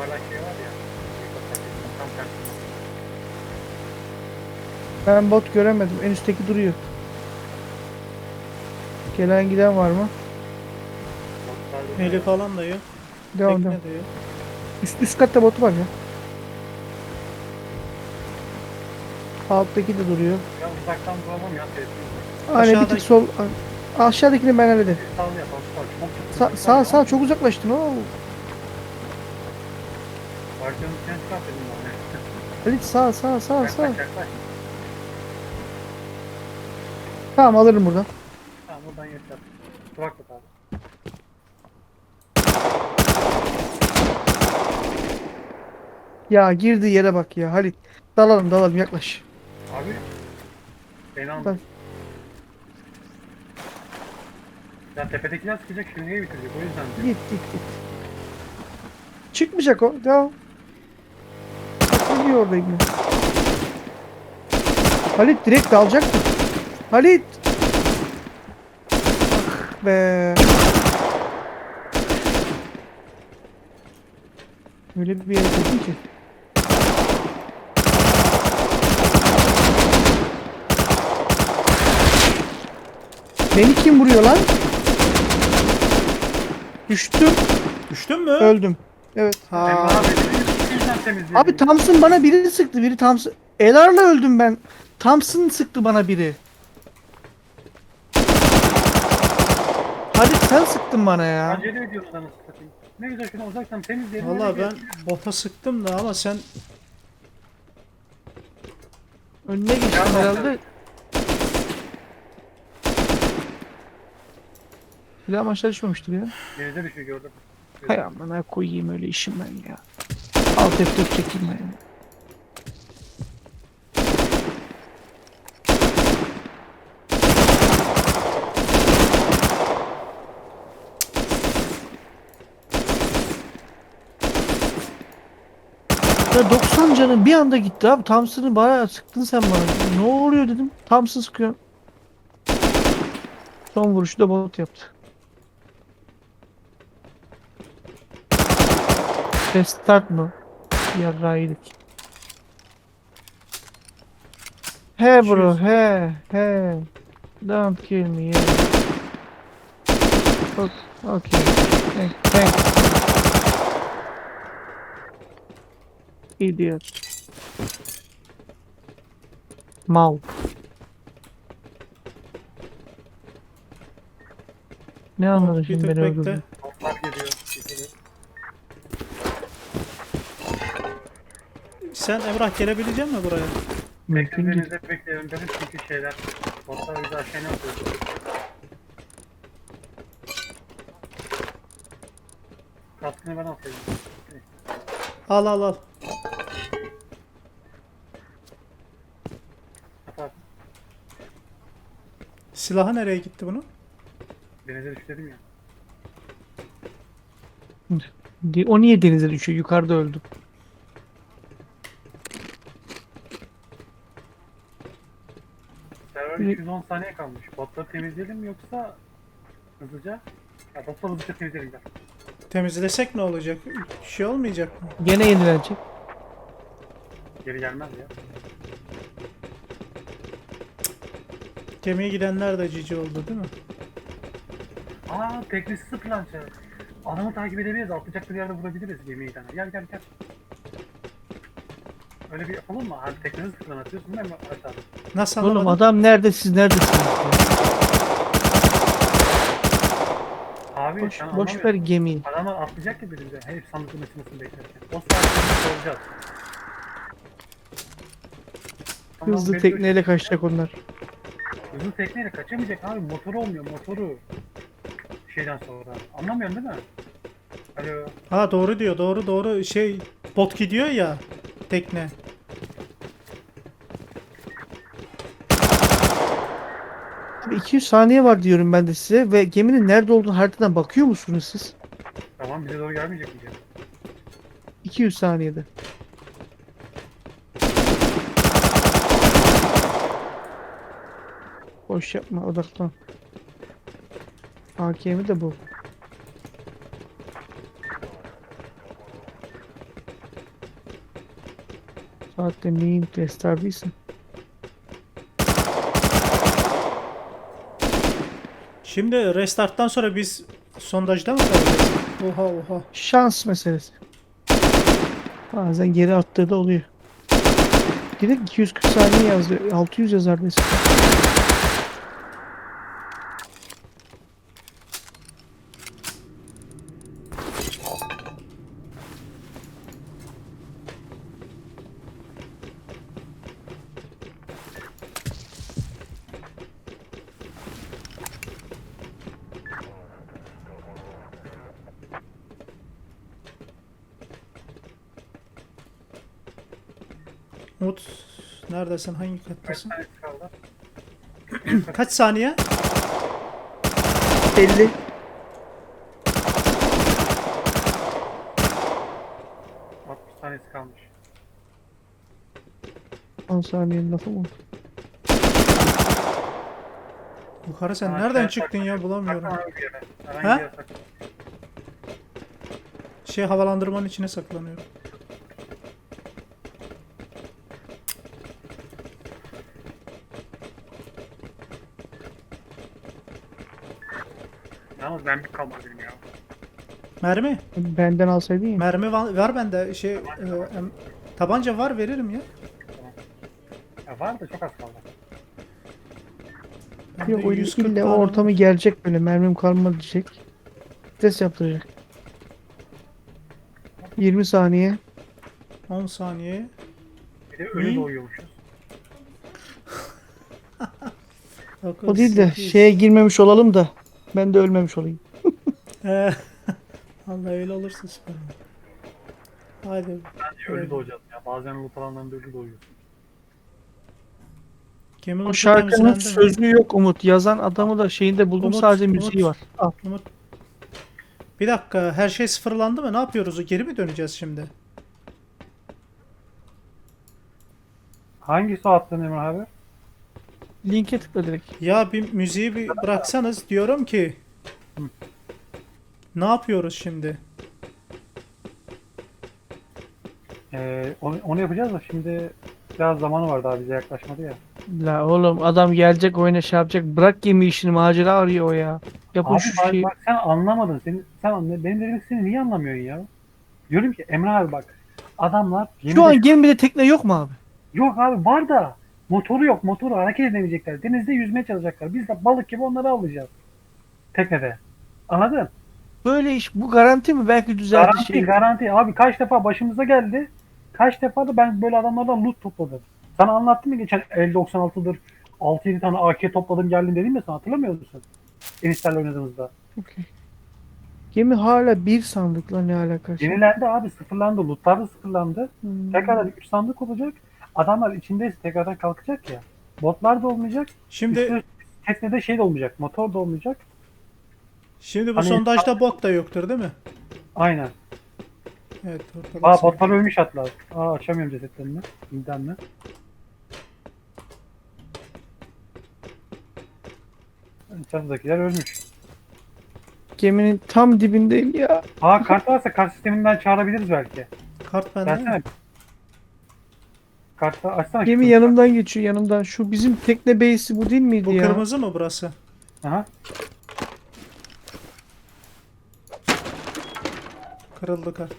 yuvarlak şey var ya. Tam karşısında. Ben bot göremedim. En üstteki duruyor. Gelen giden var mı? Botlar- Heli falan da yok. Devam devam. Tekne de yok. Üst, üst katta bot var ya. Alttaki de duruyor. Ya uzaktan vuramam ya sesini. Aynen bir Aşağıdaki- tık sol. Aşağıdakini ben hallederim. Sağ yap, sağ çok sağ sağ çok uzaklaştın. Oo. Sen dedim bana. Halit sağ sağ sağ sağ. Yaklaş. Tamam alırım buradan. Tamam buradan yaşat. Durak tut abi. Ya girdiği yere bak ya Halit. Dalalım dalalım yaklaş. Abi. Beni Bak. anladın. Ya tepedekiler sıkacak şimdi niye bitirecek o yüzden. Git git git. Çıkmayacak o. Devam. Gidiyor orada yine. Halit direkt dalacaktı. Halit. Ah be. Öyle bir yere koydun ki. Beni kim vuruyor lan? Düştüm, Düştün mü? öldüm. Evet. Ha. Temizledin. Abi Thompson bana biri sıktı. Biri Thompson. Elar'la öldüm ben. Thompson sıktı bana biri. Halit sen sıktın bana ya. Acele ediyorsun anasını satayım. Ne güzel şunu uzaktan temizleyelim. Valla ben bir- bota sıktım da ama sen Önüne geçtim Ya bak- herhalde. Silah maçlar düşmemiştir ya. Denize düşüyor gördüm. Hay amına koyayım öyle işim ben ya. Alt F4 çekeyim ben ya. Ya 90 canım bir anda gitti abi. Thompson'ı bana sıktın sen bana. Ne oluyor dedim. Thompson sıkıyor. Son vuruşu da bot yaptı. Restart mı? Yarraydık. He bro he he. Don't kill me yeah. Okay. Thank, thank. Idiot. Mal. Ne anladın şimdi beni öldürdün? Geliyor. Geliyor. Sen Emrah gelebilecek misin buraya? Mümkün değil. Denizde bekliyorum dedim çünkü şeyler. Botlar bizi aşağı ne yapıyor? Kaskını ben atayım. Al al al. At at. Silahı nereye gitti bunun? Denize düş dedim ya. Di- O niye denize düşüyor? Yukarıda öldü. Server Ne- 210 saniye kalmış. Botları temizleyelim mi yoksa hızlıca? Ya botları hızlıca temizleyelim gel. Temizlesek ne olacak? Bir şey olmayacak mı? Gene yenilenecek. Geri gelmez ya. Gemiye gidenler de cici oldu değil mi? Aa teknesi plança. Adamı takip edebiliriz. Atlayacak bir yerde vurabiliriz gemiyi. Gel gel gel. Öyle bir yapalım mı? Hadi teknesi sıfırdan atıyorsun değil mi aşağıda? Nasıl Oğlum anlamadım? adam nerede siz neredesiniz? Abi Boş, sen boş ver anlamıyorsun. gemiyi. Adamlar atlayacak ya birimize. Hep sandıkın açılmasını beklerken. O saatte soracağız. Tamam, Hızlı beni tekneyle kaçacak onlar. Hızlı tekneyle kaçamayacak abi. Motoru olmuyor motoru. Şeyden sonra. Anlamıyorsun değil mi? Alo. Ha doğru diyor doğru doğru şey bot gidiyor ya tekne. 200 saniye var diyorum ben de size ve geminin nerede olduğunu haritadan bakıyor musunuz siz? Tamam bize doğru gelmeyecek mi? canım? 200 saniyede. Boş yapma odaklan. AKM'i de bu. saatte neyin restardıysa. Şimdi restarttan sonra biz sondajda mı kalacağız? Oha oha. Şans meselesi. Bazen geri attığı da oluyor. Direkt 240 saniye yazdı. 600 yazar mesela. Umut neredesin? Hangi kattasın? Kaç saniye? 50. Altmış tanesi kalmış. 10 saniyenin lafı mı? Yukarı sen Ha, nereden şey, çıktın ya bulamıyorum. Ha? Şey havalandırmanın içine saklanıyorum. Yalnız ben bir kalmadı benim ya. Mermi? Benden alsaydın ya. Mermi var, var bende. Şey, e, em, tabanca var veririm ya. Ya var da çok az kaldı. Bende Yok o 140 ille o tane ortamı gelecek böyle mermim kalmadı diyecek. Test yaptıracak. 20 saniye. 10 saniye. Bir de ölü Hı? doğuyormuşuz. O değil de şeye girmemiş olalım da ben de ölmemiş olayım. He. Allah öyle olursa süper. Haydi. Bence ölü doğacağız ya. Bazen loot alanlarında ölü doğuyorsun. O şarkının sözü yok Umut. Yazan adamı da şeyinde buldum Umut, sadece Umut. müziği var. Al. Umut. Bir dakika her şey sıfırlandı mı? Ne yapıyoruz? Geri mi döneceğiz şimdi? Hangisi o attın Emre abi? Linke tıkla direkt. Ya bir müziği bir bıraksanız diyorum ki. Ne yapıyoruz şimdi? Ee, onu, onu yapacağız da şimdi biraz zamanı var daha bize yaklaşmadı ya. La oğlum adam gelecek oyuna şey yapacak. Bırak gemi işini macera arıyor o ya. Yapın Abi şu bak, şeyi. bak sen anlamadın. Senin, sen anla, benim demek istediğimi niye anlamıyorsun ya? Diyorum ki Emre abi bak. Adamlar gemide Şu an gemide tekne yok mu abi? yok abi var da motoru yok. Motoru hareket edemeyecekler. Denizde yüzmeye çalışacaklar. Biz de balık gibi onları alacağız. Teknede. Anladın? Böyle iş bu garanti mi? Belki düzeldi Garanti şey. garanti. Abi kaç defa başımıza geldi. Kaç defa da ben böyle adamlardan loot topladım. Sana anlattım mı geçen L96'dır 6-7 tane AK topladım geldim dedim ya sana hatırlamıyor musun? Enişlerle oynadığımızda. Okey. Gemi hala bir sandıkla ne alakası? Yenilendi abi sıfırlandı. Lootlar da sıfırlandı. Hmm. Tekrardan 3 sandık olacak. Adamlar içindeyse tekrardan kalkacak ya. Botlar da olmayacak. Şimdi teknede şey de olmayacak. Motor da olmayacak. şimdi bu Hani- sondajda bot da yoktur değil mi? Aynen. Evet. Aa botlar ölmüş atlar. Aa açamıyorum cesetlerini. İmdanla. Çatıdakiler ölmüş. Geminin tam dibindeyim ya. Aa kart varsa kart sisteminden çağırabiliriz belki. Kart bende. Versene. Kartı açsana. Gemi şu- yanımdan geçiyor yanımdan. Şu bizim tekne base'i bu değil miydi Bu ya? kırmızı mı burası? Aha. Kırıldı kart.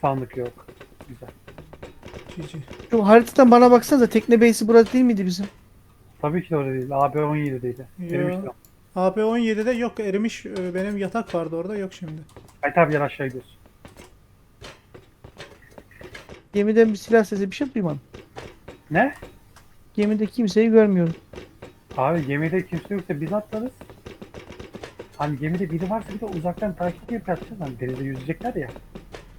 Sandık yok. Güzel. GG. Şu haritadan bana baksanıza tekne base'i burası değil miydi bizim? Tabii ki de öyle değil. AB 17'deydi. Yo. Erimişti. o. AB 17'de yok erimiş e, benim yatak vardı orada yok şimdi. Ay tabii yer aşağı gidiyorsun. Gemiden bir silah sesi bir şey duymadım. Ne? Gemide kimseyi görmüyorum. Abi gemide kimse yoksa biz atlarız. Hani gemide biri varsa bir de uzaktan takip edip yapacağız. Hani denizde yüzecekler ya.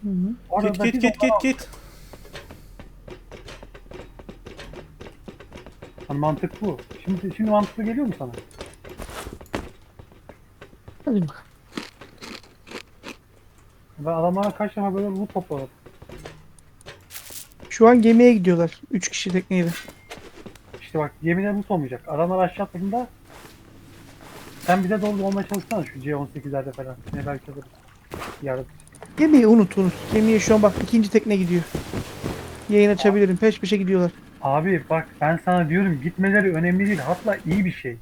Hı hı. Orada Git da git biz git git git. Hani mantık bu. Şimdi şimdi mantıklı geliyor mu sana? Hadi bakalım. Ben adamlara kaç defa böyle loot topladım. Şu an gemiye gidiyorlar. 3 kişi tekneyle. İşte bak gemide loot olmayacak. Adamlar aşağı atladığında sen bize doğru olmaya çalışsana şu C18'lerde falan. Ne belki alırız. Yarın. Gemiyi unut unut. Gemiye şu an bak ikinci tekne gidiyor. Yayın açabilirim. Peş peşe gidiyorlar. Abi bak ben sana diyorum gitmeleri önemli değil. Hatta iyi bir şey.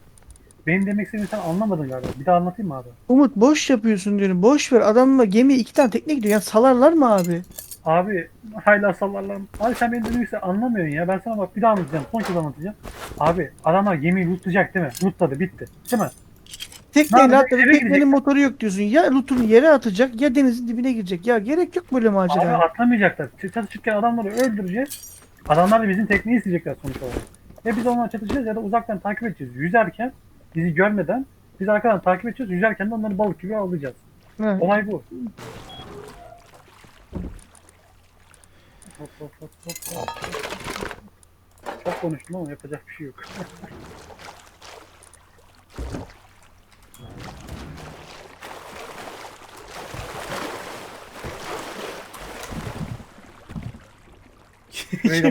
Benim demek istediğimi sen anlamadın galiba. Bir daha anlatayım mı abi? Umut boş yapıyorsun diyorum. Boş ver. Adamla gemi iki tane tekne gidiyor. Yani salarlar mı abi? Abi hala sallarlar. Abi sen benim dediğimi anlamıyorsun ya. Ben sana bak bir daha anlatacağım. Son kez anlatacağım. Abi adamlar gemiyi lootlayacak değil mi? Lootladı bitti. Değil mi? Tekneyle Abi, atladı. Teknenin motoru yok diyorsun. Ya lootunu yere atacak ya denizin dibine girecek. Ya gerek yok böyle Abi macera. atlamayacaklar. Ç- Çatışırken adamları öldüreceğiz. Adamlar da bizim tekneyi isteyecekler sonuç olarak. Ya biz onlarla çatışacağız ya da uzaktan takip edeceğiz. Yüzerken bizi görmeden biz arkadan takip edeceğiz. Yüzerken de onları balık gibi avlayacağız. Ha. Olay bu. Hop, hop, hop, hop, hop. Çok konuştum ama yapacak bir şey yok.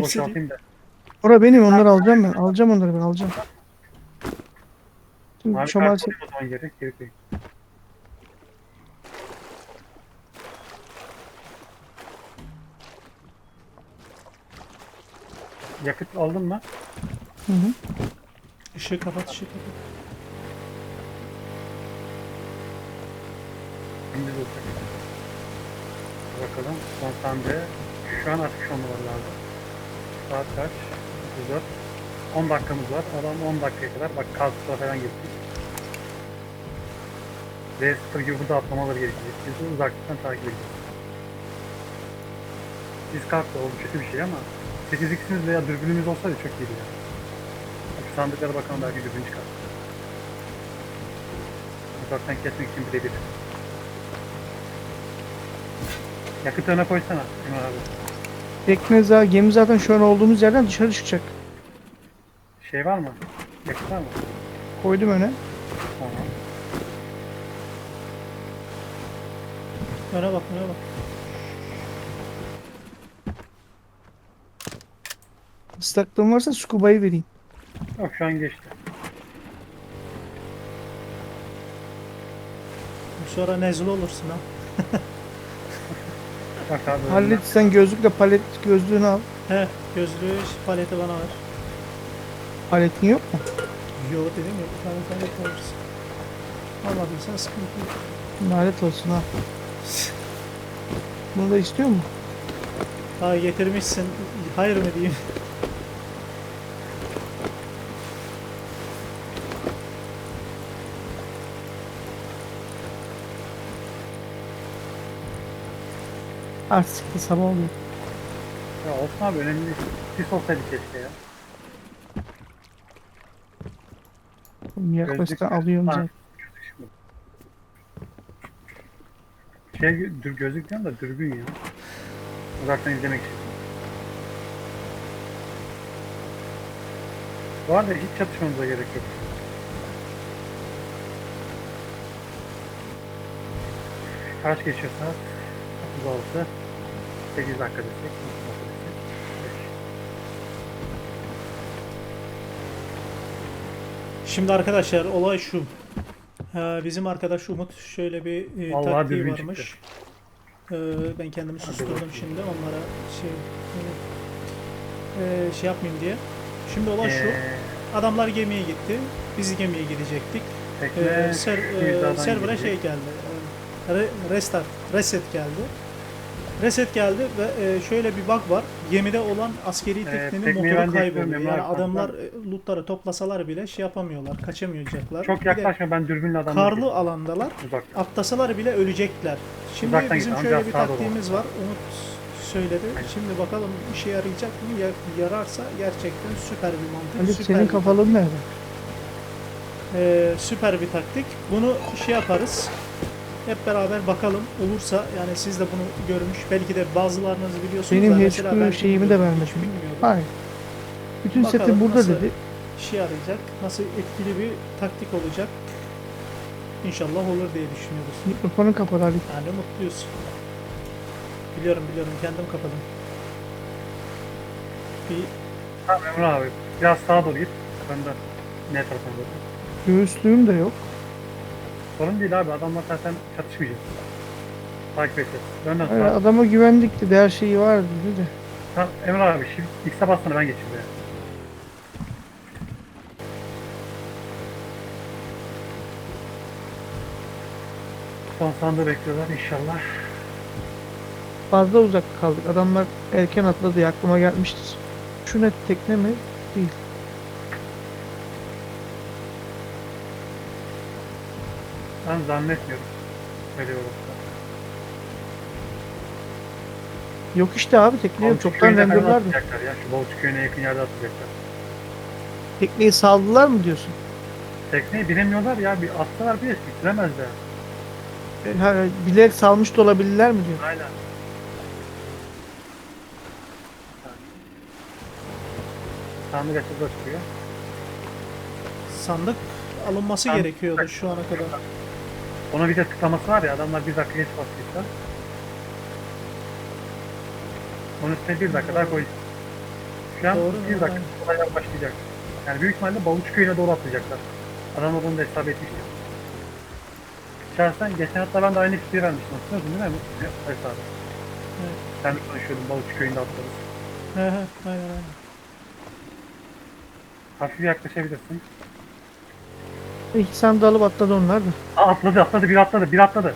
Boşaltayım da. Ora benim onları alacağım ben. Alacağım onları ben alacağım. Şimdi Abi şomal kart o zaman gerek gerek yok. Yakıt aldın mı? Hı hı. Işığı kapat, ışığı kapat. Gündüz olacak. Bakalım. Konsantre. Şu an atış olmaları lazım. Saat kaç? 34. 10 dakikamız var. Adam 10 dakikaya kadar. Bak kalkışla falan geçtik. V0 gibi burada atlamaları gerekecek. Biz de uzaklıktan takip edeceğiz. Biz kalktı o kötü bir şey ama 8x'imiz veya dürbünümüz olsaydı çok iyiydi ya. Bak sandıklara bakalım belki dürbün çıkar. Uzaktan kesmek için birebir. Yakıt öne koysana Emre abi. Tekne za gemi zaten şu an olduğumuz yerden dışarı çıkacak. Şey var mı? Yakıt var mı? Koydum öne. Tamam. Öne bak, öne bak. Islaklığım varsa scuba'yı vereyim. Yok şu an geçti. Sonra nezle olursun ha. Bak abi. Hallet sen gözlükle palet gözlüğünü al. He, gözlüğü, paleti bana ver. Paletin yok mu? Yo dedim ya, bir tane palet alırsın. Almadıysan sıkıntı yok. Lanet olsun ha. Bunu da istiyor mu? Ha getirmişsin, hayır mı diyeyim. Artık sabah oluyor. Ya olsun abi önemli değil. Pis olsaydı keşke ya. Yaklaşıktan Gözlük- alıyorum Ha, zaten. Şey, dür, gözlük diyorum da dürbün ya. Uzaktan izlemek için. Bu arada hiç çatışmamıza gerek yok. Kaç geçiyor saat? 36. 8 dakika desek. 9 dakika desek. beş. Şimdi arkadaşlar olay şu. Ha, bizim arkadaş Umut şöyle bir e, Vallahi taktiği dürbün varmış. çıktı. Ee, ben kendimi susturdum bakayım. şimdi onlara şey e, şey yapmayayım diye. Şimdi olay şu. Ee, Adamlar gemiye gitti. Biz gemiye gidecektik. tekne Ee, ser, e, server'a gidecek. şey geldi. e, re- restart, reset geldi. Reset geldi ve e, şöyle bir bug var. Gemide olan askeri teknenin Ee, motoru kayboluyor. Yani adamlar e, lootları toplasalar bile şey yapamıyorlar, kaçamayacaklar. Çok yaklaşma ben dürbünle adamları Karlı görüyorum. alandalar. Uzak. Atlasalar bile ölecekler. Şimdi Uzaktan bizim git, şöyle amca bir taktiğimiz var. Umut söyledi. Şimdi bakalım işe yarayacak mı? Ya- yararsa gerçekten süper bir mantık. Ali süper senin bir kafalığın nerede? ee, süper bir taktik. Bunu şey yaparız. Hep beraber bakalım. Olursa yani siz de bunu görmüş. Belki de bazılarınız biliyorsunuz Benim da hiçbir mesela ben şeyimi de bilmiyordum. Hayır. Bütün Bakalım seti burada dedi. İşe yarayacak. Nasıl etkili bir taktik olacak. İnşallah olur diye düşünüyoruz. Mikrofonun kapalı Ali. Yani mutluyuz. Biliyorum biliyorum kendim kapadım. Bir Tamam Emre abi. Biraz sağa doğru git. Önden. Ne tarafına doğru. Göğüslüğüm de yok. Sorun değil abi. Adamlar zaten çatışmayacak. Takip edeceğiz. Önden Hayır, sağa. adama güvendik dedi. Her şeyi var dedi de. Tamam Emre abi şimdi X'e bassana ben geçeyim buraya. Son sandığı bekliyorlar inşallah. Fazla uzak kaldık. Adamlar erken atladı aklıma gelmiştir. Şu ne tekne mi? Değil. Ben zannetmiyorum. Öyle olursa. Yok işte abi tekne yok. Balıkçı Çoktan köyüne falan renderlardı. atacaklar ya. Şu balıkçı köyüne yakın yerde atacaklar. Tekneyi saldılar mı diyorsun? Tekneyi bilemiyorlar ya. Bir atsalar bir bitiremezler. Ha, bilerek salmış da olabilirler mi diyor. Aynen. Sandık açıldı açılıyor. Sandık alınması Sandık- gerekiyordu şu ana kadar. Ona bir de tıklaması var ya adamlar bir dakika geç bastıysa. Onun üstüne bir dakika daha koy. Şu an Doğru, bir dakika olaylar başlayacak. Yani büyük ihtimalle balıkçı köyüne doğru atlayacaklar. Adamlar onu da hesap etmiştir. Şahsen geçen hafta ben de aynı fikri vermiştim. Hatırlıyorsun değil mi? Evet abi. Evet. Sen de konuşuyordun balıkçı köyünde atlarız. He he aynen aynen. Hafif yaklaşabilirsin. İki sandığı alıp atladı onlar da. Aa atladı atladı bir atladı bir atladı.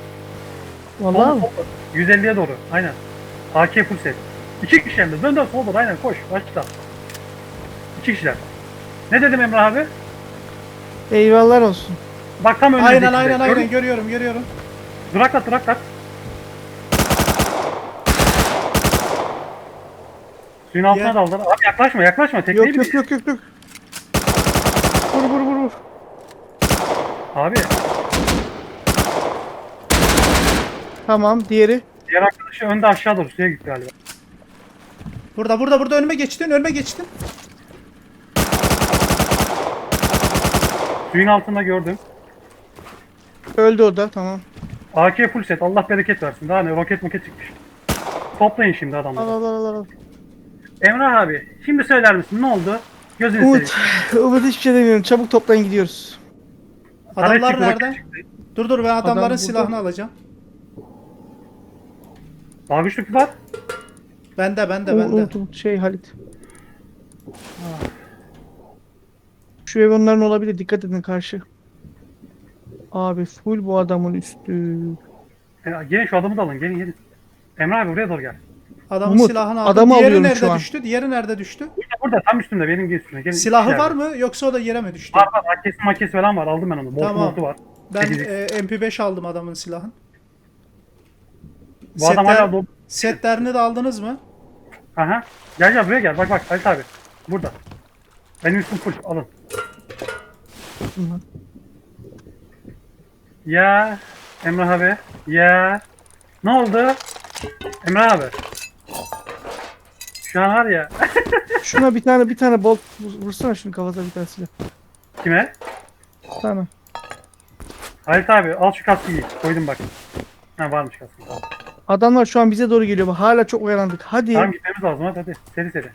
Vallahi mi? Sol, sol, 150'ye doğru aynen. AK full set. İki kişi hem de dön dön sol doğru aynen koş başla. İki kişiler. Ne dedim Emre abi? Eyvallah olsun. Bak tam önünde. Aynen aynen aynen görüyorum görüyorum. Duraklat duraklat. Suyun altına Diğer- daldılar. Abi yaklaşma yaklaşma tekneyi Yok yok yok yok yok. Vur vur vur vur. Abi Tamam diğeri. diğer arkadaşı önde aşağı doğru suya gitti galiba. Burada burada burada önüme geçtin önüme geçtin. Suyun altında gördüm. Öldü o da tamam. AK full set Allah bereket versin. Daha ne roket moket çıkmış. Toplayın şimdi Al adamları. al al al. al. Emrah abi şimdi söyler misin ne oldu? Gözünü Umut. Umut hiçbir şey demiyorum. Çabuk toplayın gidiyoruz. Adamlar çıktı, nerede? roket çıktı. Dur dur ben adamların burada. silahını alacağım. Daha güçlü var. Bende bende bende. Umut, şey Halit. Şu ev onların olabilir. Dikkat edin karşı. Abi full bu adamın üstü. Ya, gelin şu adamı da alın gelin gelin. Emrah abi buraya doğru gel. Adamın Umut, silahını aldım. adamı Diğeri alıyorum nerede şu an. düştü? Diğeri nerede düştü? Burada, burada tam üstünde benim üstünde. Gelin, Silahı var mı yoksa o da yere mi düştü? Var var AK'si makesi falan var aldım ben onu. Boş Tamam. botu var. Ben Sekiz- e, MP5 aldım adamın silahını. Bu adam setler- hala dolu. Setlerini de aldınız mı? Aha. Gel gel buraya gel. Bak bak Halit abi. Burada. Benim üstüm full. Alın. Ya Emrah abi. Ya. Ne oldu? Emrah abi. Şu an var ya. Şuna bir tane bir tane bolt vur- vursana şunu kafasına bir tane silah. Kime? Tamam. Halit abi al şu kaskı giy. Koydum bak. Ha varmış kaskı. Adamlar şu an bize doğru geliyor. Bak, Hala çok uyandık. Hadi. Tamam gitmemiz lazım hadi hadi. Seri seri.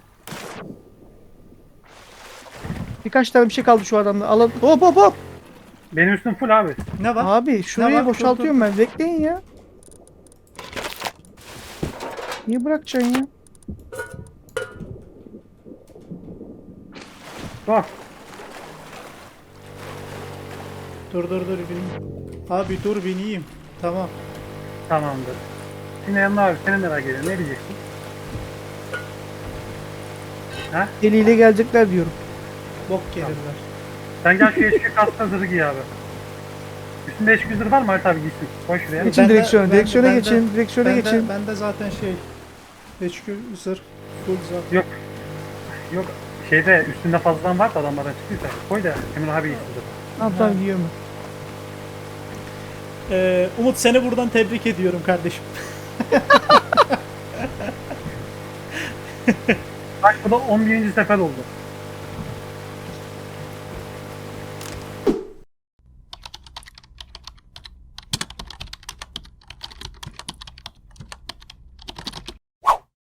Birkaç tane bir şey kaldı şu adamda. Alın. Hop hop hop. Benim üstüm full abi. Ne var? Abi şurayı var? Dur, boşaltıyorum ben. Bekleyin ya. Niye bırakacaksın ya? Bak. Dur dur dur bineyim. Abi dur bineyim. Tamam. Tamamdır. Şimdi Emrah abi seni merak ediyorum. Ne diyeceksin? Ha? Eliyle gelecekler diyorum. Bok gelirler. Sen gel şu eski kaskla zırhı giy abi. Üstünde eski zırh var mı Halit abi giysin. Koy şuraya. Geçin Bende- direksiyona. bende- direksiyona bende- geçin. Direksiyona Bende, geçin. bende zaten şey. HQ zırh. Full zaten. Yok. Yok. Şeyde üstünde fazladan varsa adamlardan çıktıysa koy da Emrah abi zırhı. Tamam tamam giyiyorum. Ee, Umut seni buradan tebrik ediyorum kardeşim. Bak bu da 11. sefer oldu.